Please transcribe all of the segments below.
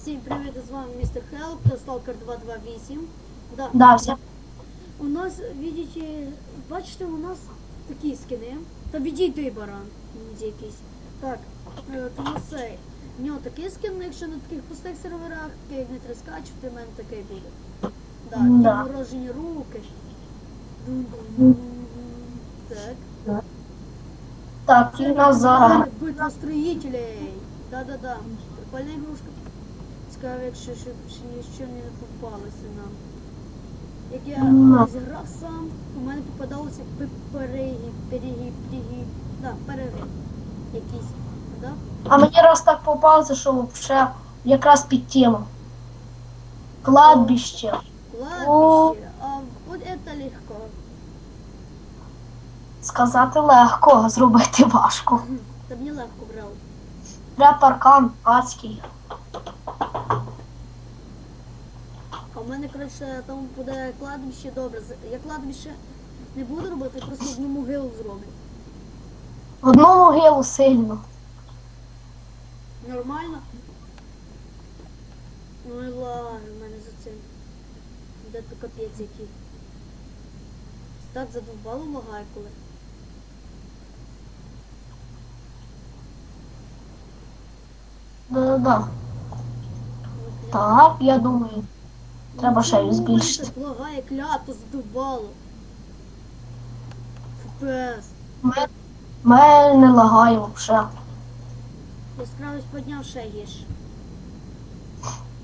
Всім привіт, з вами містер Хелп та Stalker 228. Да. Да, все. У нас, видите, бачите, у нас такі скини. Та відійди баран, ніде якийсь. Так, е, тому цей. В нього такий скин, ну, якщо на таких пустих серверах, як не трескачувати, в мене такий буде. Да, М, ті да. морожені руки. Дун-дун-дун. Так. Так, і у нас зараз. Битва строїтелей. Да-да-да. Прикольна ігрушка. Цікаво, якщо ще, ще нічого не попалося нам. Як я Ну. зіграв сам, у мене попадалося пе- перегиб, перегиб, перегиб. Да, перегиб. Якийсь. Да? А мені раз так попався, що вже якраз під тему. Кладбище. Кладбище. А от це легко. Сказати легко, зробити важко. Та мені легко брав. Пря паркан адський. А в мене, коротше, там буде кладбище добре. Я кладбище не буду робити, просто одну могилу зроблю. Одну могилу сильно. Нормально? Ну і ладно, в мене за цим. Де то капець який. Так задовбало лагає коли. Да-да-да. Так, я думаю. Треба ще її збільшити. лагає клято задовбало. ФПС. Ми, ми не лагаємо вже. Яскравість підняв ще гірше.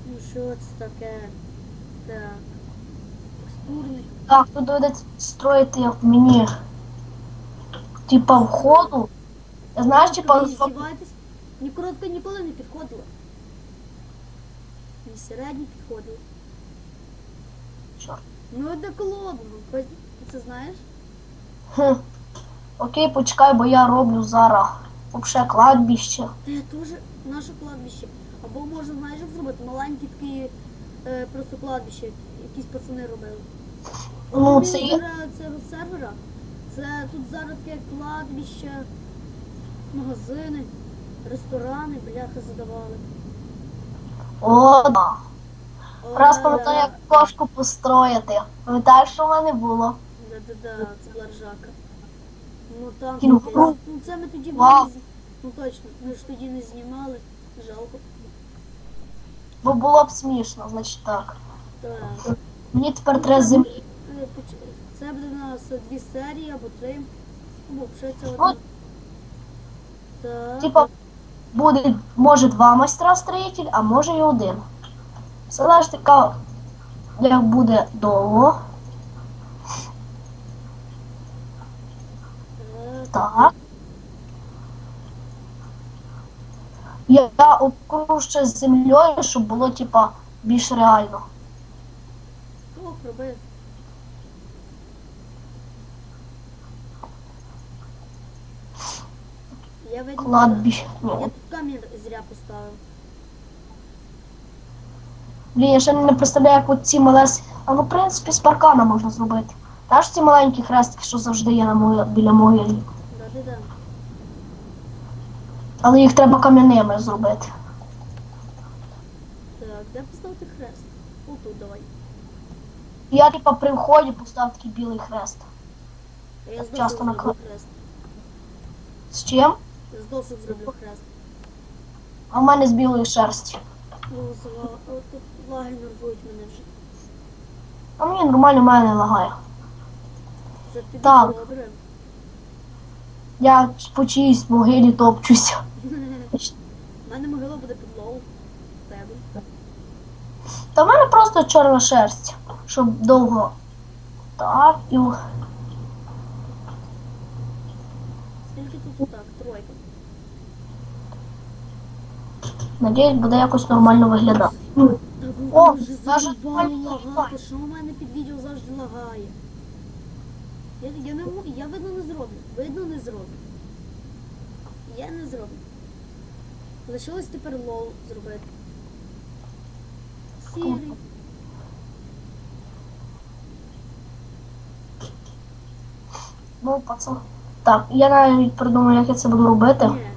Ну що це таке? Так. Текстурний. Так, тут доведеться строїти як мені. Типа входу. Я знаєш, типа? Ні коротко ніколи не підходила. Ні середньо підходила. Ну це колодно. Ти це знаєш? Хм. Окей, почекай, бо я роблю зараз вообще кладбище. Я теж наше кладбище. Або можна, знаєш, як зробити маленькі такі е, просто кладбище, якісь пацани робили. Ну, це є. цього сервера. Це тут зараз таке кладбище, магазини, ресторани, бляха задавали. О, да. Раз О, пам'ятаю, як кошку построїти. Пам'ятаєш, що в мене було? Да-да-да, це була ржака. Ну там таке. Ну це ми тоді Вау. не з- Ну точно, ми ж тоді не знімали. Жалко. Бо було б смішно, значить так. Так. Мені тепер треба землі. Е, поч- Це буде у нас дві серії або три. Або вже це Ну, одна. Так. Типа, буде, може, два майстра строїтель, а може і один. Залежить, яка, як буде довго. Так. Я я ще з землею, щоб було, типа, більш реально. Роби. Я видно. Кладбище. Я тут камінь зря поставив. Блін, я ще не представляю, як от ці малес. А ну, в принципі, з паркана можна зробити. Та ж ці маленькі хрестики, що завжди є на моє, біля могилі. Да-да-да. Але їх треба кам'яними зробити. Так, де поставити хрест? Отут давай. Я, типа, при вході поставив такий білий хрест. А я з Часто досок зроблю накла- хрест. З чим? Я з досок зроблю хрест. А в мене з білої шерсті. Ну, зла... От тут лаги нервують мене вже. А мені нормально в мене не лагає. Це тобі Так. добре. Я по чиїсь могилі топчуся. У мене могила буде під лоу. В тебе. Та в мене просто чорна шерсть, щоб довго. Так, і Скільки тут так? Тройка. Надіюсь, буде якось нормально виглядати. Та О, даже нормально лагає. Що у мене під відео завжди лагає? Я, я не я видно не зроблю. Видно не зроблю. Я не зроблю. Лишилось тепер лоу зробити. Сірий. Ну, пацан. Так, я навіть придумав, як я це буду робити. Ні.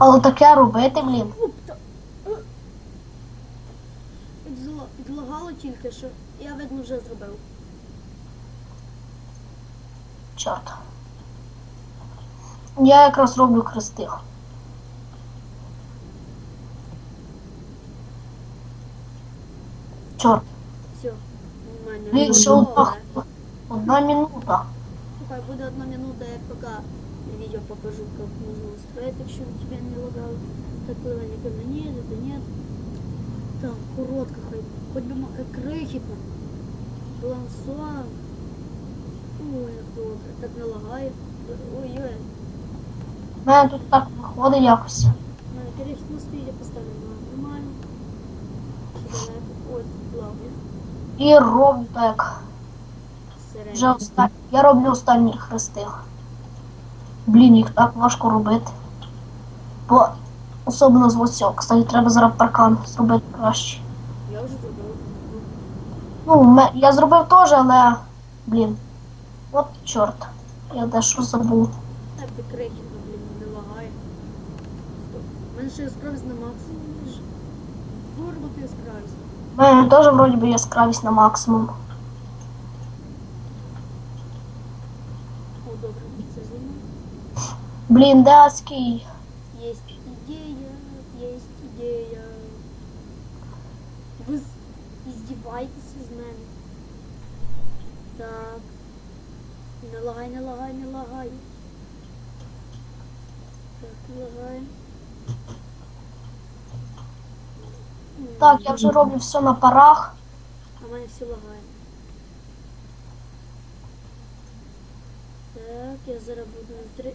Але таке робити, блін. Оп, та- е. Підлагало тільки що. Я видно вже зробив. Чорт. Я якраз роблю хрести. Чорт, Все. Ще одна, одна минута. Слухай, буде одна минута, я пока видео покажу, как нужно устроить, так что тебя не лагало. Так плавание ко мне, это нет. Там, коротко, хоть, хоть бы ма- крихітно. Балансуа. Ой, як добре. Так не лагає. Ой-ой. У мене тут так виходить якось. У мене крихітно стоїть, я поставлю нормально. Ой, плаває. І роблю так. Вже останні. Я роблю останні хрести. Блін, їх так важко робити. Бо особливо з оцього. Кстати, треба зараз паркан зробити краще. Я вже зробив. Ну, я зробив теж, але. Блін. От чорт. Я дещо забув. Так ти крихітно, блін, не лагає. У мене ще яскравість на максимумі ж. Горбо ти яскравість. У мене теж вроді би яскравість на максимум. О, добре, це зніму. Блін. Есть идея, есть идея. Ви з- издіваєтеся з мене. Так. Не лагай, не лагай, не лагай. Так, не лагай. Так, я вже роблю все на парах. А мене все лагає. Так, я зараз буду три.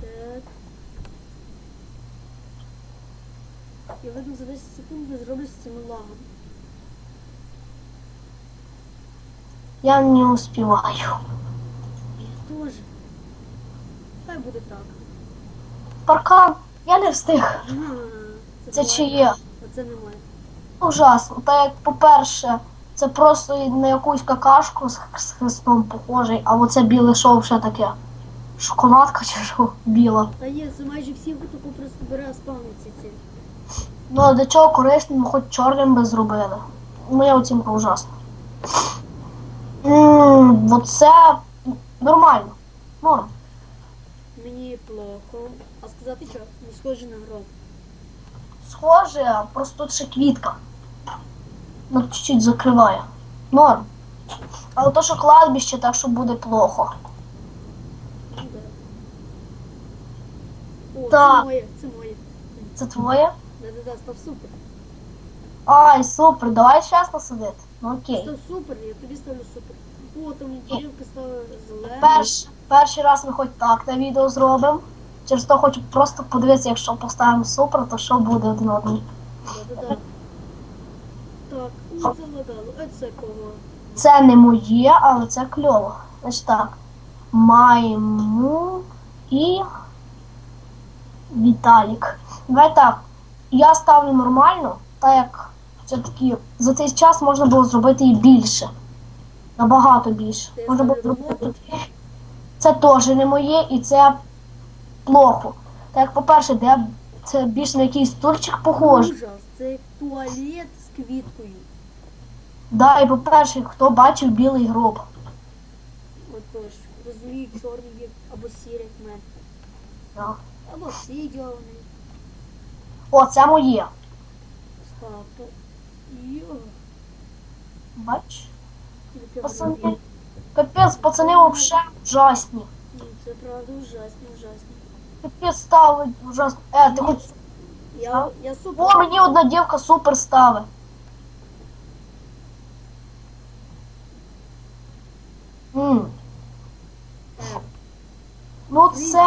Так. Я видно за 10 секунд зроблю з цим лагом. Я не успіваю. Я теж. Хай буде так. Паркан, я не встиг. Ага, Це моє. чиє? Оце не моє. Ужасно. Так як, по-перше, це просто на якусь какашку з, з хрестом похожий, а оце біле шоу ще таке. Шоколадка чи що біла. Та є, це майже всі таку просто бере спавниці ці. Ну а для чого корисно, ну хоч чорним би зробили. Моя оцінка ужасна. Ммм, оце нормально. Норм. Мені плохо. А сказати що? Не схоже на гроб. Схоже, просто тут ще квітка. Ну, чуть-чуть закриває. Норм. Але то, що кладбище, так що буде плохо. О, Так. це моє, це моє. Це твоє? Да-да-да, став супер. Ай, супер, давай чесно сидити. Ну окей. Став супер, я тобі ставлю супер. О, там дірівка стала зелена. Перш, перший раз ми хоч так на відео зробимо. Через то хочу просто подивитися, якщо поставимо супер, то що буде один одній. Да-да-да. Так, це лагало. А це кого? Це не моє, але це кльово. Значить так. Маймун і Віталік. Давай так. Я ставлю нормально, так як все-таки за цей час можна було зробити і більше. Набагато більше. Ти Можна було зробити. Це теж не моє і це плохо. Так як, по-перше, де це більш на якийсь стульчик похоже. Ужас, це як туалет квіткою. Да, і по-перше, хто бачив білий гроб. Отож, розумію, чорний є, або сірий, як в мене. Да. Або ідеальні. О, це моє. Став. Йо, Бач? скільки Пацани, гробів. капець, пацани взагалі ужасні. Ну, це правда ужасно, ужасно. Капець ставить ужасно. Е, ти хоч. Я, я супер. О, мені одна дівка супер ставить. М, Ну це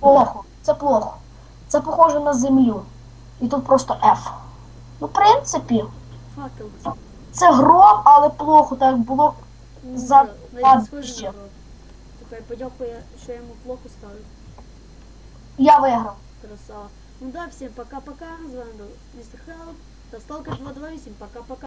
плохо. Це плохо. Це похоже на землю. І тут просто F. Ну, в принципі, факел. це. гроб, але плохо, так було. Ну, За- ще. на гроб. Подякую, що я йому плохо ставлю. Я виграв. Красава. Ну да, всем пока-пока. З вами был мистер Хелп. Та Сталкер 228. Пока-пока.